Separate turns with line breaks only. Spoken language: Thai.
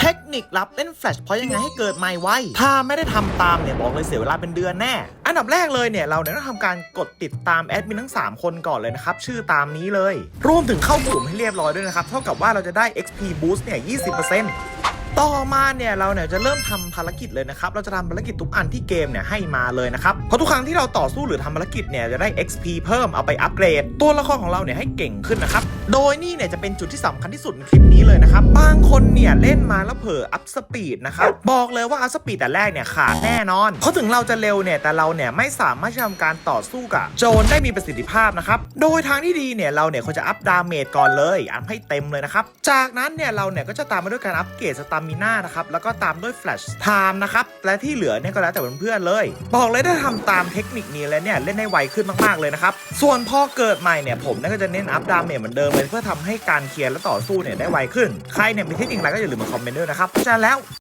เทคนิคลับ เล่นแฟลชเพราะยังไงให้เกิดไม่ไวถ้าไม่ได้ทำตามเนี่ยบอกเลยเสียเวลาเป็นเดือนแน่ อันดับแรกเลยเนี่ยเราเนี่ยต้องทำการกดติดตามแอดมินทั้ง 3 คนก่อนเลยนะครับ ชื่อตามนี้เลย รวมถึงเข้ากลุ่มให้เรียบร้อยด้วยนะครับ เท่ากับว่าเราจะได้ XP boost เนี่ย 20% ต่อมาเนี่ยเราเนี่ยจะเริ่มทำภารกิจเลยนะครับ เราจะทำภารกิจทุกอันที่เกมเนี่ยให้มาเลยนะครับ เพราะทุกครั้งที่เราต่อสู้หรือทำภารกิจเนี่ยจะได้ XP เพิ่มเอาไปอัปเกรด ตัวละครของเราเนี่ยให้เก่งขึ้นนะครับ โดยนี่เนี่ยจะเป็นจุดที่สำคัญที่สุดในคลิปนี้เลยนะครับ บางคนเนี่ยเล่นมาแล้วเผลออัพสปีดนะครับ บอกเลยว่าอัพสปีดแต่แรกเนี่ยขาดแน่นอน เพราะถึงเราจะเร็วเนี่ยแต่เราเนี่ยไม่สามารถที่จะทำการต่อสู้กับโจรได้มีประสิทธิภาพนะครับ โดยทางที่ดีเนี่ยเราเนี่ยควรจะอัพดาเมจก่อนเลยอัพให้เต็มเลยนะครับ จากนั้นเนี่ยเราเนี่ยก็จะตามมาด้วยการอัปเกรดสตามิน่านะครับแล้วก็ตามด้วยแฟลชไทม์นะครับและที่เหลือเนี่ยก็แล้วแต่เพื่อนๆเลย บอกเลยถ้าทำตามเทคนิคนี้แล้วเนี่ยเล่นได้ไวขึ้นมากๆเลยนะครับส่วนพอเกิดใหม่เนี่ยผมก็จะเน้นอัพดาเมจเหมือนเดิมเลยเพื่อทำให้การเคลียร์และต่อสู้เนี่ยได้ไวขึ้นใครเนี่ยมีเทคนิคอะไรก็อย่าลืมมาคอมเมนต์ด้วยนะครับจะแล้ว